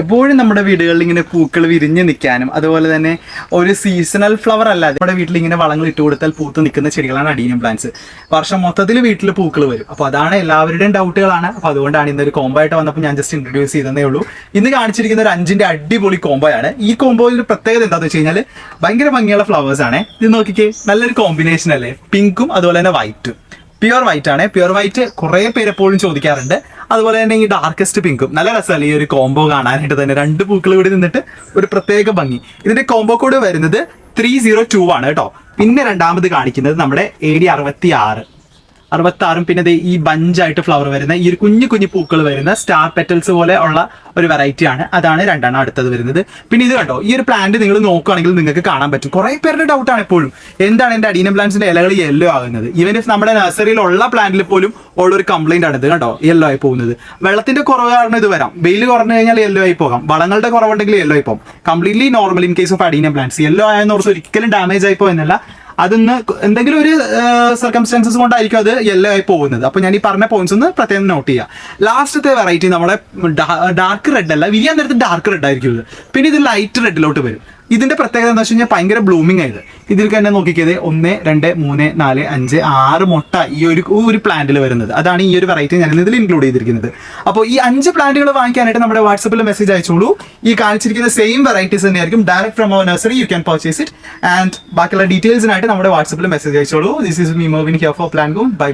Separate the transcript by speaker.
Speaker 1: എപ്പോഴും നമ്മുടെ വീടുകളിൽ ഇങ്ങനെ പൂക്കൾ വിരിഞ്ഞ് നിൽക്കാനും അതുപോലെ തന്നെ ഒരു സീസണൽ ഫ്ലവർ അല്ലാതെ നമ്മുടെ വീട്ടിൽ ഇങ്ങനെ വളങ്ങൾ ഇട്ട് കൊടുത്താൽ പൂത്ത് നിൽക്കുന്ന ചെടികളാണ് അഡീനിയം പ്ലാന്റ്സ് വർഷം മൊത്തത്തിൽ വീട്ടിൽ പൂക്കൾ വരും. അപ്പോൾ അതാണ് എല്ലാവരുടെയും ഡൗട്ടുകളാണ് അപ്പോൾ അതുകൊണ്ടാണ് ഇന്നൊരു കോംബോ ആയിട്ട് വന്നപ്പോൾ ഞാൻ ജസ്റ്റ് ഇൻട്രൊഡ്യൂസ് ചെയ്തതേ ഉള്ളൂ. ഇന്ന് കാണിച്ചിരിക്കുന്ന ഒരു അഞ്ചിന്റെ അടിപൊളി കോംബോയാണ് ഈ കോംബോയിൽ പ്രത്യേകത എന്താണെന്ന് വെച്ച് കഴിഞ്ഞാൽ ഭയങ്കര ഭംഗിയുള്ള ഫ്ലവേഴ്സ് ആണ്. ഇത് നോക്കിക്കേ നല്ലൊരു കോമ്പിനേഷൻ അല്ലേ? പിങ്കും അതുപോലെ തന്നെ വൈറ്റും പ്യുവർ വൈറ്റ് ആണ്. പ്യുവർ വൈറ്റ് കുറേ പേരെപ്പോഴും ചോദിക്കാറുണ്ട്. അതുപോലെ തന്നെ ഈ ഡാർക്കസ്റ്റ് പിങ്കും നല്ല രസമല്ല ഈ ഒരു കോംബോ കാണാനായിട്ട് തന്നെ. രണ്ട് പൂക്കൾ കൂടി നിന്നിട്ട് ഒരു പ്രത്യേക ഭംഗി. ഇതിന്റെ കോംബോ കോഡ് വരുന്നത് ത്രീ സീറോ ടു ആണ് കേട്ടോ. പിന്നെ രണ്ടാമത് കാണിക്കുന്നത് നമ്മുടെ എ ഡി അറുപത്തി ആറ് അറുപത്തി ആറും പിന്നെ ഈ ബഞ്ചായിട്ട് ഫ്ലവർ വരുന്ന ഈ ഒരു കുഞ്ഞു കുഞ്ഞു പൂക്കൾ വരുന്ന സ്റ്റാർ പെറ്റൽസ് പോലെ ഉള്ള ഒരു വെറൈറ്റി ആണ്. അതാണ് രണ്ടെണ്ണം അടുത്തത് വരുന്നത്. പിന്നെ ഇത് കണ്ടോ? ഈ ഒരു പ്ലാന്റ് നിങ്ങൾ നോക്കുകയാണെങ്കിൽ നിങ്ങൾക്ക് കാണാൻ പറ്റും. കുറെ പേരുടെ ഡൗട്ട് ആണ് എപ്പോഴും എന്താണ് എന്റെ അഡീനം പ്ലാന്റ്സിന്റെ ഇലകൾ യെല്ലോ ആകുന്നത്? ഈവൻ ഇഫ് നമ്മുടെ നഴ്സറിയിലുള്ള പ്ലാന്റിൽ പോലും ഉള്ള ഒരു കംപ്ലൈന്റ് ആണ് ഇത് കണ്ടോ? യെല്ലോ ആയി പോകുന്നത്. വെള്ളത്തിന്റെ കുറവ് കാരണം ഇത് വരാം. വെയിൽ കുറഞ്ഞു കഴിഞ്ഞാൽ യെല്ലോ ആയി പോകാം. വളങ്ങളുടെ കുറവുണ്ടെങ്കിൽ യെല്ലോ ആയി പോകും. Completely normal in case of adenium plants yellow ആയെന്ന് ഓർത്ത് ഒരിക്കലും ഡാമേജ് ആയി പോകുന്നില്ല അതൊന്ന് എന്തെങ്കിലും ഒരു സർക്കംസ്റ്റൻസസ് കൊണ്ടായിരിക്കും അത് യെല്ലോ ആയി പോകുന്നത്. അപ്പൊ ഞാൻ ഈ പറഞ്ഞ പോയിന്റ്സ് ഒന്ന് പ്രത്യേകം നോട്ട് ചെയ്യുക ലാസ്റ്റത്തെ വെറൈറ്റി നമ്മുടെ ഡാർക്ക് റെഡ് അല്ല വിരിയാൻ നേരത്തെ ഡാർക്ക് റെഡ് ആയിരിക്കും പിന്നെ ഇത് ലൈറ്റ് റെഡിലോട്ട് വരും. ഇതിന്റെ പ്രത്യേകത എന്താ വെച്ച് കഴിഞ്ഞാൽ ഭയങ്കര ബ്ലൂമിംഗ് ആയത്. ഇതിൽ തന്നെ നോക്കിക്കത് ഒന്ന് രണ്ട് മൂന്ന് നാല് അഞ്ച് ആറ് മുട്ട ഈ ഒരു ഒരു പ്ലാന്റിൽ വരുന്നത്. അതാണ് ഈ ഒരു വെറൈറ്റി ഞാൻ ഇതിൽ ഇൻക്ലൂഡ് ചെയ്തിരിക്കുന്നത്. അപ്പോൾ ഈ അഞ്ച് പ്ലാന്റുകൾ വാങ്ങിക്കാനായിട്ട് നമ്മുടെ വാട്സപ്പിൽ മെസ്സേജ് അയച്ചോളൂ. ഈ കാണിച്ചിരിക്കുന്ന സെയിം വെറൈറ്റീസ് തന്നെയായിരിക്കും direct from our nursery you can purchase it and ബാക്കിയുള്ള ഡീറ്റെയിൽസിനായിട്ട് നമ്മുടെ വാട്സപ്പിൽ മെസ്സേജ് അയച്ചോളൂ. This is me Mowin here for plan ഗും ബൈ